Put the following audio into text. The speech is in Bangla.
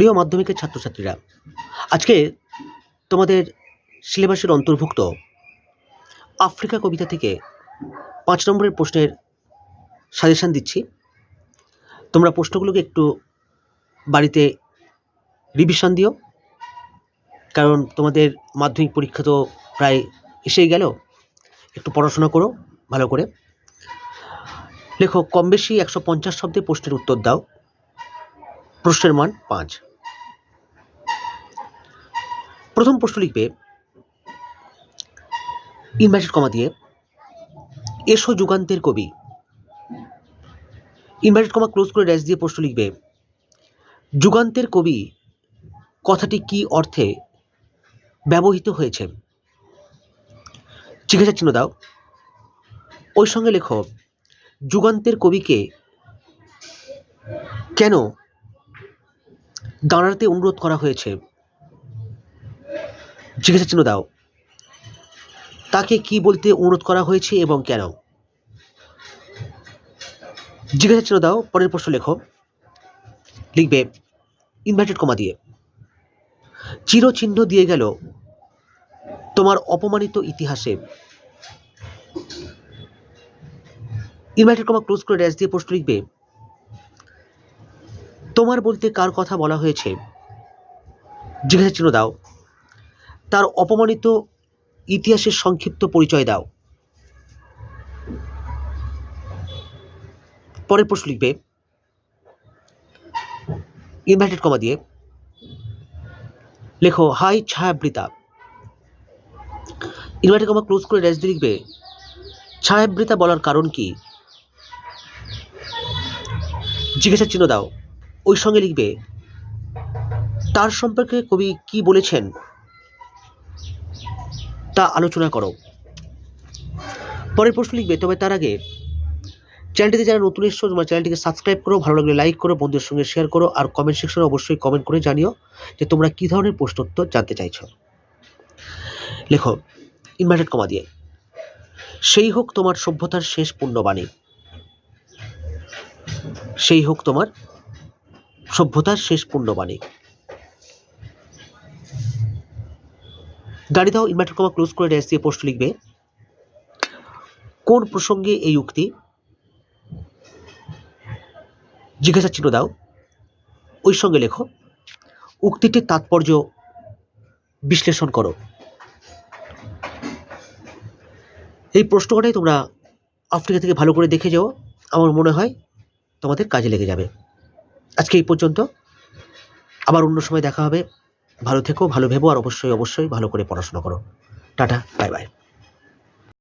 প্রিয় মাধ্যমিকের ছাত্রছাত্রীরা, আজকে তোমাদের সিলেবাসের অন্তর্ভুক্ত আফ্রিকা কবিতা থেকে পাঁচ নম্বরের প্রশ্নের সাজেশান দিচ্ছি। তোমরা প্রশ্নগুলোকে একটু বাড়িতে রিভিশন দিও, কারণ তোমাদের মাধ্যমিক পরীক্ষা তো প্রায় এসেই গেল, একটু পড়াশোনা করো ভালো করে। লেখো কম বেশি একশো পঞ্চাশ শব্দে প্রশ্নের উত্তর দাও, প্রশ্নের মান পাঁচ। প্রথম প্রশ্ন লিখবে ইনভার্টেড কমা দিয়ে, এসো যুগান্তের কবি। ইনভার্টেড কমা ক্লোজ করে ড্যাশ দিয়ে প্রশ্ন লিখবে, যুগান্তের কবি কথাটি কি অর্থে ব্যবহৃত হয়েছে? জিজ্ঞাসা চিহ্ন দাও। ওই সঙ্গে লেখো, যুগান্তের কবিকে কেন দাঁড়াতে অনুরোধ করা হয়েছে? জিজ্ঞাসা চিহ্ন দাও। তাকে কি বলতে অনুরোধ করা হয়েছে এবং কেন? জিজ্ঞাসা চিহ্ন দাও, পরের প্রশ্ন লেখো। লিখবে, ইনভার্টেড কমা দিয়ে। চিরচিহ্ন দিয়ে গেল, তোমার অপমানিত ইতিহাসে। ইনভার্টেড কমা ক্লোজ করে ড্যাশ দিয়ে প্রশ্ন লিখবে, তোমার বলতে কার কথা বলা হয়েছে? জিজ্ঞাসা চিহ্ন দাও। তার অপমানিত ইতিহাসের সংক্ষিপ্ত পরিচয় দাও। পরের প্রশ্ন লিখবে। ইনভার্টেড কমা দিয়ে। লেখো, হাই ছায়াবৃতা। ইনভার্টেড কমা ক্লোজ করে ড্যাশ দিয়ে লিখবে, ছায়াবৃতা বলার কারণ কি? জিজ্ঞাসা চিহ্ন দাও। ওই সঙ্গে লিখবে, তার সম্পর্কে কবি কি বলেছেন? তা আলোচনা করো। পরের প্রশ্ন লিখবে, তবে তার আগে চ্যানেলটিতে যারা নতুন এসছো, তোমার চ্যানেলটিকে সাবস্ক্রাইব করো, ভালো লাগলে লাইক করো, বন্ধুদের সঙ্গে শেয়ার করো, আর কমেন্ট সেকশনে অবশ্যই কমেন্ট করে জানিও যে তোমরা কী ধরনের প্রশ্নোত্তর জানতে চাইছো। লেখো ইনভার্টেড কমা দিয়ে, সেই হোক তোমার সভ্যতার শেষ পুণ্যবাণী। সেই হোক তোমার সভ্যতার শেষ পুণ্যবাণী। গাড়ি দাও ইনভার্টার কমা ক্লোজ করে ড্যাশ দিয়ে পোস্ট লিখবে। কোন প্রসঙ্গে এই উক্তি? জিজ্ঞাসা চিহ্ন দাও। ওই সঙ্গে লেখো। উক্তিটির তাৎপর্য বিশ্লেষণ করো। এই প্রশ্ন কটাই তোমরা আফ্রিকা থেকে ভালো করে দেখে যাও। আমার মনে হয় তোমাদের কাজে লেগে যাবে। আজকে এই পর্যন্ত। আবার অন্য সময় দেখা হবে। ভালো থেকো ভালো ভেবো আর অবশ্যই অবশ্যই ভালো করে পড়াশোনা করো। Tata bye bye.